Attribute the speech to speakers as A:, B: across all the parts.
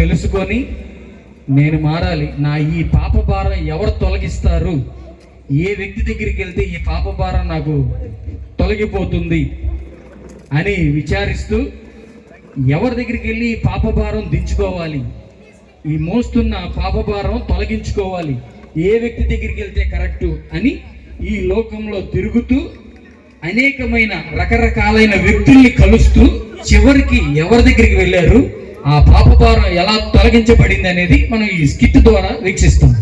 A: తెలుసుకొని నేను మారాలి. నా ఈ పాప భారం ఎవరు తొలగిస్తారు? ఏ వ్యక్తి దగ్గరికి వెళ్తే ఈ పాప భారం నాకు తొలగిపోతుంది అని విచారిస్తూ ఎవరి దగ్గరికి వెళ్ళి ఈ పాప భారం దించుకోవాలి? ఈ మోస్తున్న పాప భారం తొలగించుకోవాలి. ఏ వ్యక్తి దగ్గరికి వెళ్తే కరెక్టు అని ఈ లోకంలో తిరుగుతూ అనేకమైన రకరకాలైన వ్యక్తుల్ని కలుస్తూ చివరికి ఎవరి దగ్గరికి వెళ్ళారు? ఆ పాప భారం ఎలా తొలగించబడింది అనేది మనం ఈ స్కిట్ ద్వారా వీక్షిస్తాం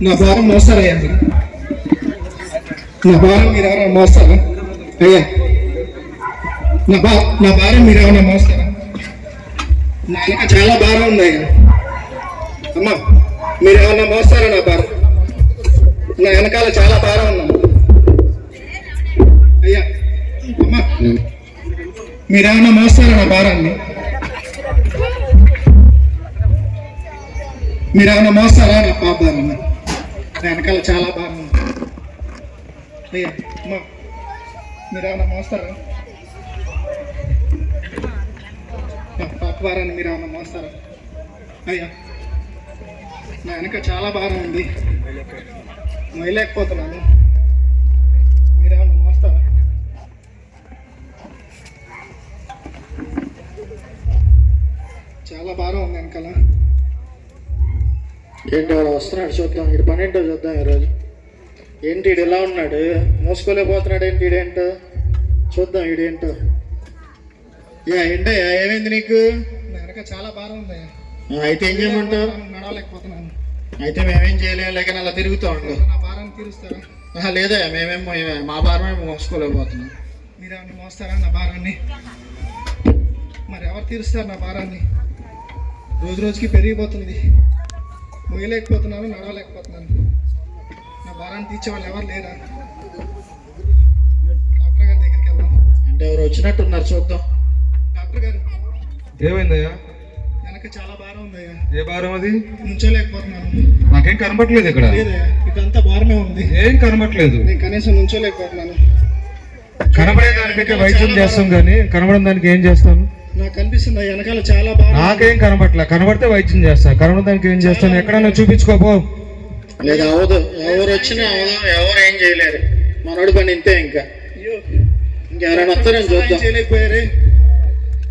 B: నా భారం మోస్తారయ్యా మీరు. నా భారం మీరు ఎవరైనా మోస్తారా? అయ్యా. నా బా నా భారం మీరు ఏమైనా మోస్తారా? నా చాలా భారం ఉంది అయ్యా అమ్మా. మీరు ఏమన్నా మోస్తారా నా భారం? నా వెనకాల చాలా భారం ఉన్నా అయ్యా అమ్మా. మీరేమన్నా మోస్తారా నా భారాన్ని? మీరేమన్నా మోస్తారా నా పాప నా వెనకాల చాలా భారం ఉంది. అయ్యా అమ్మా. మీరేమన్నా మోస్తారా? నా పాప భారాన్ని మీరేమన్నా మోస్తారా? అయ్యా నా వెనక చాలా భారం ఉంది. మొయ్యలేకపోతున్నాను మీరేమన్నా మోస్తారా చాలా భారం ఉంది వెనకాల.
C: ఏంటి వాడు వస్తున్నాడు చూద్దాం. ఇటు పని ఏంటో చూద్దాం ఈరోజు. ఏంటి ఈడు ఎలా ఉన్నాడు? మోసుకోలేకపోతున్నాడు ఏంటి ఈడేంటో చూద్దాం ఈడేంటో యా ఏంటయ్యా? ఏమైంది నీకు?
B: నా వెనక చాలా భారం ఉంది.
C: ఆ, అయితే ఏం చేయమంటావు?
B: నడవలేకపోతున్నాను.
C: అయితే మేమేం చేయలేం లేక అలా తిరుగుతూ ఉండు
B: నా భారాన్ని తీరుస్తారా?
C: ఆహా, లేదా మేమేం మో- భారమే మోసుకోలేకపోతున్నాం.
B: మీరేమన్నా మోస్తారా నా భారాన్ని? మరి ఎవరు తీరుస్తారు నా భారాన్ని? రోజు రోజుకి పెరిగిపోతుంది మొయ్యలేకపోతున్నాను నడవలేకపోతున్నాను. నా భారాన్ని తీర్చేవాళ్ళు ఎవరు లేరా? డాక్టర్ గారి దగ్గరికి వెళ్దాం.
C: అంటే ఎవరు వచ్చినట్టున్నారు చూద్దాం.
B: డాక్టర్ గారు
D: ఏమైందయ్యా?
B: వెనక చాలా
D: ఏ భారం అది?
B: నుంచోలేకపోతున్నాను
D: నాకేం కనబట్లేదు ఇక్కడ.
B: ఇదంతా భారమే ఉంది.
D: ఏం కనబట్లేదు
B: నేను కనీసం నుంచోలేకపోతున్నాను
D: కనబడే దానికైతే వైద్యం చేస్తాం కానీ కనబడిన దానికి ఏం చేస్తాను
B: నాకు కనిపిస్తుంది ఆ వెనకాల చాలా భారం
D: నాకేం కనబట్లే కనబడితే వైద్యం చేస్తా. కనబడిన దానికి ఏం చేస్తాను ఎక్కడన్నా చూపించుకోపో
C: లేదు అవదు ఎవరు వచ్చినా అవదు ఎవరు ఏం చేయలేరు. మనోడి పని ఇంతే ఇంకా.
B: అయ్యో.
C: ఇంకెవరైనా వస్తారని చూద్దాం.
B: చేయలేకపోయారే?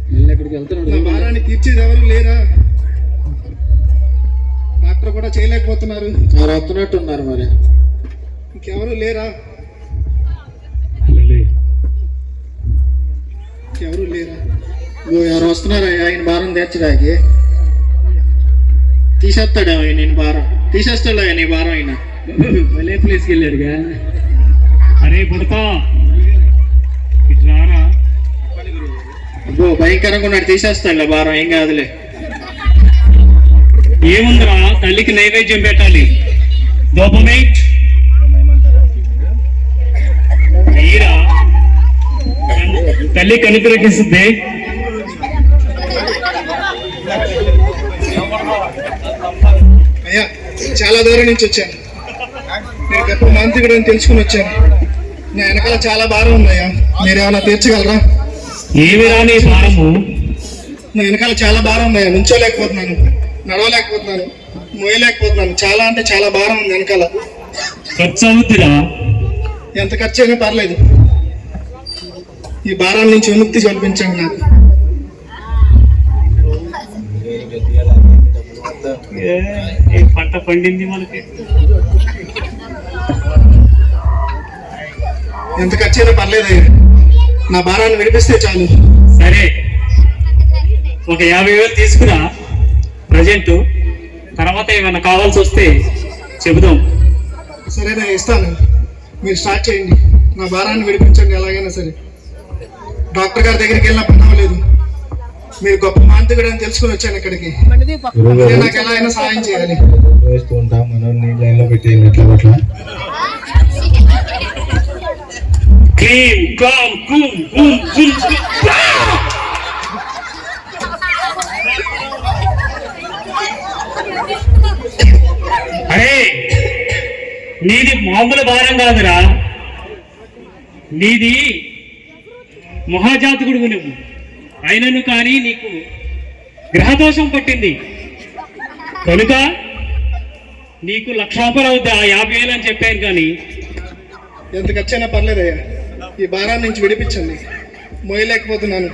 C: మళ్ళీ ఎక్కడికి వెళ్తున్నాడు?
B: తీర్చేది ఎవరు లేరా? డాక్టర్ కూడా చేయలేకపోతున్నారు.
C: ఎవరు వస్తున్నట్టున్నారు మరి.
B: ఇంకెవరు లేరా? ఇంకెవరు లేరా?
C: ఓ, ఎవరు వస్తున్నారు? ఆయన భారం తీర్చడానికి తీసేస్తాడేమో ఈయన ఈయన భారం? తీసేస్తాడు నీ భారం ఆయన
A: భలే ప్లేస్కి వెళ్ళాడుగా అరే పుడతా ఇటు రారా?
C: అబ్బో భయంకరంగా ఉన్నాడు. తీసేస్తాడులే భారం. ఏం కాదులే.
A: ఏముందిరా తల్లికి నైవేద్యం పెట్టాలి? నీరా తల్లి కనుకరిస్తుంది
B: అయ్యా చాలా దూరం నుంచి వచ్చాను. నేను గొప్ప మాంత్రికుడు అని తెలుసుకుని వచ్చాను. నా వెనకాల చాలా భారం ఉందయ్యా. మీరు ఏమైనా తీర్చగలరా?
A: ఏమి రాని భారము?
B: నా వెనకాల చాలా భారం ఉందయ్యా. నుంచోలేకపోతున్నాను. నడవలేకపోతున్నాను మోయలేకపోతున్నాను చాలా అంటే చాలా భారం ఉంది వెనకాల.
A: ఖర్చు అవుతురా
B: ఎంత ఖర్చు అయినా పర్లేదు. ఈ భారాల నుంచి విముక్తి కల్పించండి నాకు.
A: పంట పండింది మనకి.
B: ఎంత ఖర్చు అయినా పర్లేదు నా భారాన్ని విడిపిస్తే చాలు.
A: సరే. ఒక యాభై వేలు తీసుకురా. ప్రజెంట్ తర్వాత ఏమైనా కావాల్సి వస్తే చెబుదాం.
B: సరే నేను ఇస్తాను. మీరు స్టార్ట్ చేయండి. నా భారాన్ని విడిపించండి ఎలాగైనా సరే. డాక్టర్ గారి దగ్గరికి వెళ్ళినప్పుడు నవ్వలేదు మీరు గొప్ప మాంత్రికుడు అని తెలుసుకుని వచ్చాను ఇక్కడికి. నాకు ఎలా అయినా సహాయం చేయాలి.
D: ఉంటాం మనల్ని లైన్లో పెట్టేయండి
A: అరే
E: నీది మామూలు భారం కాదురా. నీది మహాజాతకుడు నువ్వు. అయినను కానీ నీకు గ్రహదోషం పట్టింది. కనుక నీకు లక్షాపలు అవుద్ది ఆ యాభై వేలు అని చెప్పాను కానీ.
B: ఎంత ఖర్చైనా పర్లేదయ్యా. ఈ భారాన్ని నుంచి విడిపించండి. మోయలేకపోతున్నాను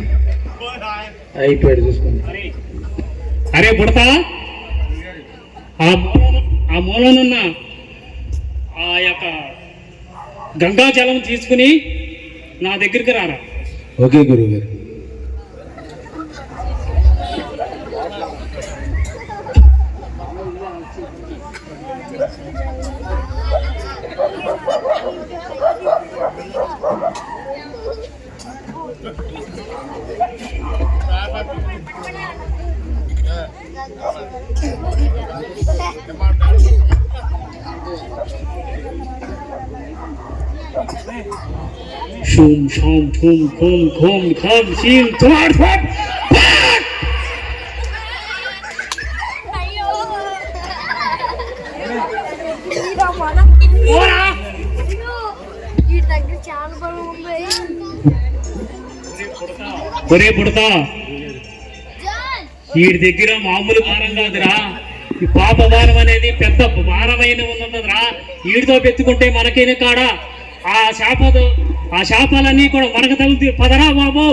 C: అయిపోయాడు చూసుకోండి.
E: అరే అరే బుడతా ఆ ఆ మూలనున్న ఆ యొక్క గంగా జలం తీసుకుని నా దగ్గరికి రారా.
D: ఓకే గురువు గారు
F: ఇదిరా మనం
E: ఓరా
F: అయ్యో ఈ దగ్గర చాలా బరువు ఉంది
E: ఒరే
F: జాన్
E: వీడి దగ్గర మామూలు భారం కాదురా. ఈ పాప భారం అనేది పెద్ద భారమైన ఉన్నదిరా. వీడితో పెట్టుకుంటే మనకేనే కాడ? ఆ శాపతో ఆ శాపాలన్నీ కూడా మనకు తగులుతాయి పదరా బాబు.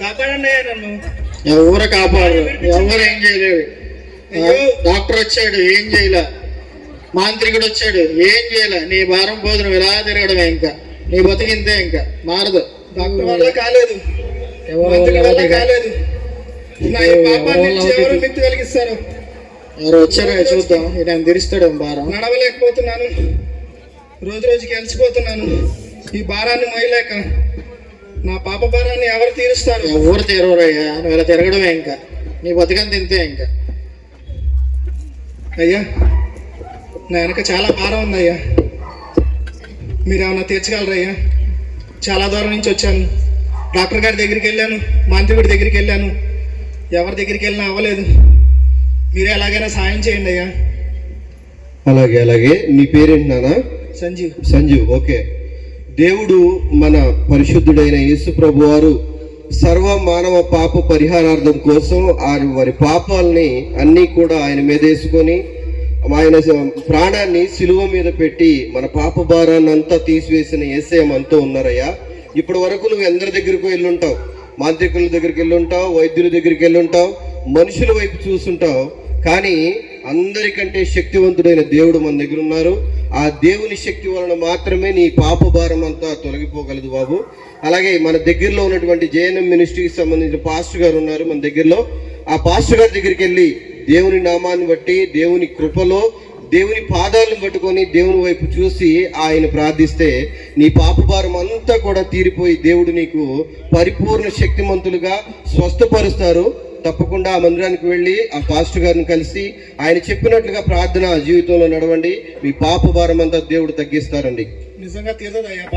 B: కాపాడండి నన్ను.
C: ఎవరు కాపాడు. ఎవరు ఏం చేయలేడు ఆ, డాక్టర్ వచ్చాడు ఏం చేయలే. మాంత్రికుడు వచ్చాడు ఏం చేయలే. నీ భారం పోదు నువ్వు ఇలా తిరగడమే ఇంకా? నీ బతికింతే ఇంకా మారదు.
B: డాక్టర్ వల్ల కాలేదు. కాలేదు. ఎవరు మిక్తి కలిగిస్తారు?
C: ఎవరు వచ్చారో చూద్దాం. ఈయన తీరుస్తాడు భారం.
B: నడవలేకపోతున్నాను. రోజు రోజుకి అలసిపోతున్నాను. ఈ భారాన్ని మోయలేక నా పాప భారాన్ని ఎవరు తీరుస్తారు?
C: ఎవరు తీరవరయ్యా నువ్వు ఇలా తిరగడమే ఇంకా. నీ బతికంత ఇంతే ఇంకా.
B: అయ్యా నా వెనక చాలా భారం ఉందయ్యా. మీరు ఏమైనా తీర్చగలరయ్యా చాలా దూరం నుంచి వచ్చాను. డాక్టర్ గారి దగ్గరికి వెళ్ళాను. మాంత్రికుడి దగ్గరికి వెళ్ళాను. ఎవరి దగ్గరికి వెళ్ళినా అవ్వలేదు. మీరే ఎలాగైనా సాయం చేయండి అయ్యా.
G: అలాగే అలాగే. నీ పేరేంటి నానా?
B: సంజీవ్.
G: సంజీవ్ ఓకే. దేవుడు మన పరిశుద్ధుడైన యేసు ప్రభు వారు సర్వ మానవ పాప పరిహారార్థం కోసం ఆయన వారి పాపాలని అన్నీ కూడా ఆయన మీద వేసుకొని ఆయన ప్రాణాన్ని సిలువ మీద పెట్టి మన పాప భారాన్ని అంతా తీసివేసిన ఏసే మనతో ఉన్నారయ్యా. ఇప్పటి వరకు నువ్వు అందరి దగ్గరకు వెళ్ళుంటావు మాంత్రికుల దగ్గరికి వెళ్ళుంటావు వైద్యుల దగ్గరికి వెళ్ళుంటావు మనుషుల వైపు చూసుంటావు. కానీ అందరికంటే శక్తివంతుడైన దేవుడు మన దగ్గర ఉన్నారు. ఆ దేవుని శక్తి వలన మాత్రమే నీ పాప భారం అంతా తొలగిపోగలదు బాబు. అలాగే మన దగ్గరలో ఉన్నటువంటి జేఎన్ఎం మినిస్ట్రీకి సంబంధించిన పాస్టర్ గారు ఉన్నారు మన దగ్గరలో. ఆ పాస్టర్ గారి దగ్గరికి వెళ్ళి దేవుని నామాన్ని బట్టి దేవుని కృపలో దేవుని పాదాలను పట్టుకొని దేవుని వైపు చూసి ఆయన ప్రార్థిస్తే నీ పాప భారం అంతా కూడా తీరిపోయి దేవుడు నీకు పరిపూర్ణ శక్తిమంతులుగా స్వస్థపరుస్తారు. తప్పకుండా ఆ మందిరానికి వెళ్ళి ఆ పాస్టర్ గారిని కలిసి ఆయన చెప్పినట్లుగా ప్రార్థన జీవితంలో నడవండి. మీ పాప భారం అంతా దేవుడు తగ్గిస్తారండి.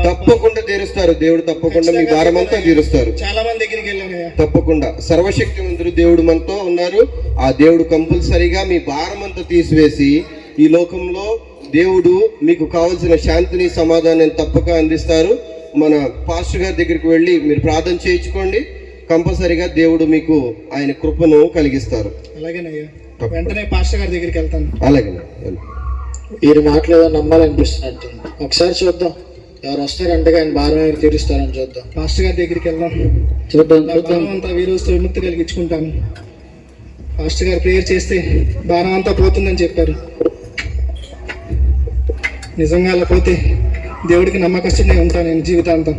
G: తప్పకుండా తీరుస్తారు. దేవుడు తప్పకుండా మీ భారం అంతా తీరుస్తారు.
B: చాలా మంది దగ్గరికి
G: తప్పకుండా. సర్వశక్తివంతుడు దేవుడు మనతో ఉన్నారు. ఆ దేవుడు కంపల్సరీగా మీ భారం అంతా తీసివేసి ఈ లోకంలో దేవుడు మీకు కావలసిన శాంతిని సమాధానం తప్పక అందిస్తారు. మన పాస్టర్ గారి దగ్గరికి వెళ్ళి మీరు ప్రార్థన చేయించుకోండి. కంపల్సరీగా దేవుడు మీకు ఆయన కృపను కలిగిస్తారు.
B: అలాగేనయ్యా. వెంటనే పాస్టర్ గారి దగ్గరికి వెళ్తాను.
G: అలాగే
C: వీరి మాటలు ఏదో నమ్మాలనిపిస్తున్నట్టు ఒకసారి చూద్దాం. ఎవరు వస్తారంటే ఆయన భారం ఎవరు తీరుస్తారని చూద్దాం.
B: పాస్టర్ గారి దగ్గరికి వెళ్దాం.
C: చూద్దాం
B: భారం అంతా వీరోజుతో విముక్తి కలిగించుకుంటాను. పాస్టర్ గారు ప్రేయర్ చేస్తే భారం అంతా పోతుందని చెప్పారు. నిజంగా అలా పోతే దేవుడికి నమ్మకస్తునే ఉంటాను నేను జీవితాంతం.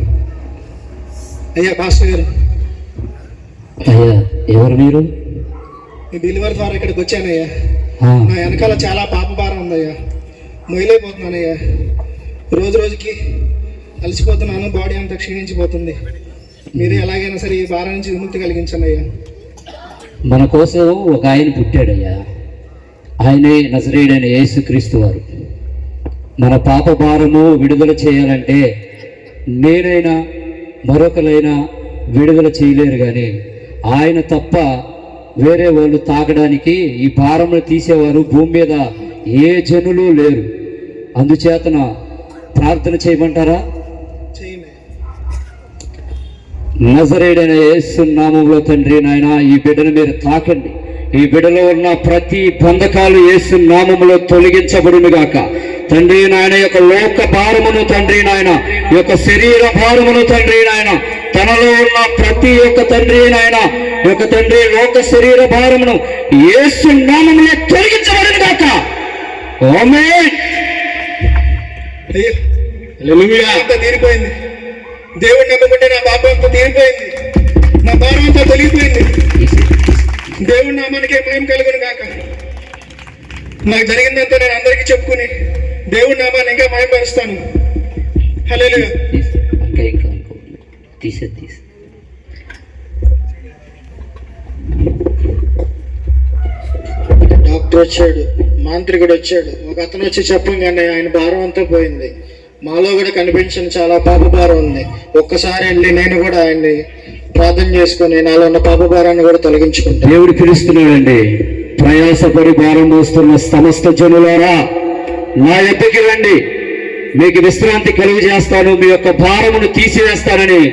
B: అయ్యా పాస్టర్ గారు.
H: అయ్యా ఎవరు మీరు?
B: మీ డెలివరీ ద్వారా ఇక్కడికి వచ్చానయ్యా. నా వెనకాల చాలా పాప భారం ఉందయ్యా. మొయిలైపోతున్నానయ్యా రోజు రోజుకి అలసిపోతున్నాను బాడీ అంతా క్షీణించిపోతుంది. మీరు ఎలాగైనా సరే ఈ భారం నుంచి విముక్తి కలిగించండి అయ్యా
H: మన కోసం ఒక ఆయన పుట్టాడయ్యా. ఆయనే నజరేయుడైన యేసుక్రీస్తు వారు. మన పాప భారము విడుదల చేయాలంటే నేనైనా మరొకరైనా విడుదల చేయలేరు కానీ ఆయన తప్ప వేరే వాళ్ళు తాకడానికి ఈ భారములు తీసేవారు భూమి మీద ఏ జనులు లేరు. అందుచేతన ప్రార్థన చేయమంటారా? నజరేడైన యేసు నామంలో తండ్రి నాయన ఈ బిడ్డను మీరు తాకండి. ఈ బిడ్డలో ఉన్న ప్రతి బంధకాలు నామములో తొలగించబడును గాక తండ్రి నాయన యొక్క లోక భారమును తండ్రి నాయన యొక్క శరీర భారమును తండ్రి నాయన తనలో ఉన్న ప్రతి ఒక్క తండ్రి నాయన యొక్క తండ్రి లోక శరీర భారమును యేసు నామములో తొలగించబడును
B: అంతా తీరిపోయింది. దేవుడు నమ్ముకుంటే నా పాపం అంతా తీరిపోయింది. నా భారం అంతా తొలగిపోయింది. దేవుడి నామానికి మహిమ కలుగును కాక నాకు జరిగిందంతా నేను అందరికీ చెప్పుకుని దేవుడి నామాన్ని ఇంకా
H: తీసే తీసే.
C: డాక్టర్ వచ్చాడు మాంత్రికుడు వచ్చాడు. ఒక అతను వచ్చి చెప్పంగానే ఆయన భారం అంతా పోయింది. మాలో కూడా కనిపించిన చాలా పాప భారం ఉంది. ఒక్కసారి వెళ్ళి నేను కూడా ఆయన్ని ప్రార్థన చేసుకొని నాలో ఉన్న పాప భారాన్ని కూడా తొలగించుకుంటాను.
H: దేవుడు పిలుస్తున్నాడండి. ప్రయాసపడి భారం మోస్తున్న సమస్త జనులారా నా ఎద్దకి రండి. మీకు విశ్రాంతి కలుగు చేస్తాను మీ యొక్క భారమును తీసివేస్తానని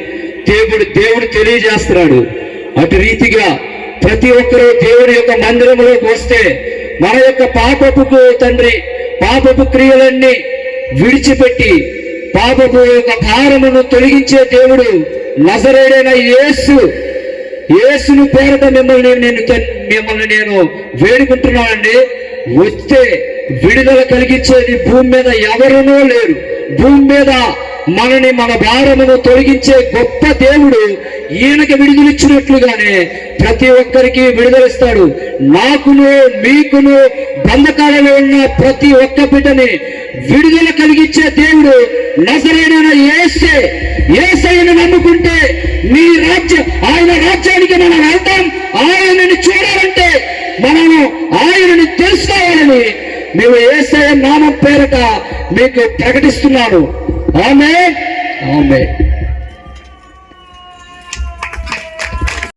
H: దేవుడు దేవుడు తెలియజేస్తున్నాడు. అటు రీతిగా ప్రతి ఒక్కరూ దేవుడి యొక్క మందిరంలోకి వస్తే మన యొక్క పాపపు తండ్రి పాపపు క్రియలన్నీ విడిచిపెట్టి పాపపు యొక్క భారమును తొలగించే దేవుడు నజరేడైన యేసు. యేసును పేరట మిమ్మల్ని నేను మిమ్మల్ని నేను వేడుకుంటున్నానండి. వస్తే విడుదల కలిగించేది భూమి మీద ఎవరునూ లేరు. భూమి మీద మనని మన భారమును తొలగించే గొప్ప దేవుడు ఈయనకి విడుదలిచ్చినట్లుగానే ప్రతి ఒక్కరికి విడుదలిస్తాడు నాకును మీకును బంధకాలలో ఉన్న ప్రతి ఒక్క బిడ్డని విడుదల కలిగించే దేవుడు నజరేడైన ఏసే ఏసైన నమ్ము నీ రాజ్యం ఆయన రాజ్యానికి మనం వెళ్తాం ఆయనని చూడాలంటే మనము ఆయనని తెలుసుకోవాలని మేము ఏసయ నామం పేరట మీకు ప్రకటిస్తున్నాను. ఆమె ఆమె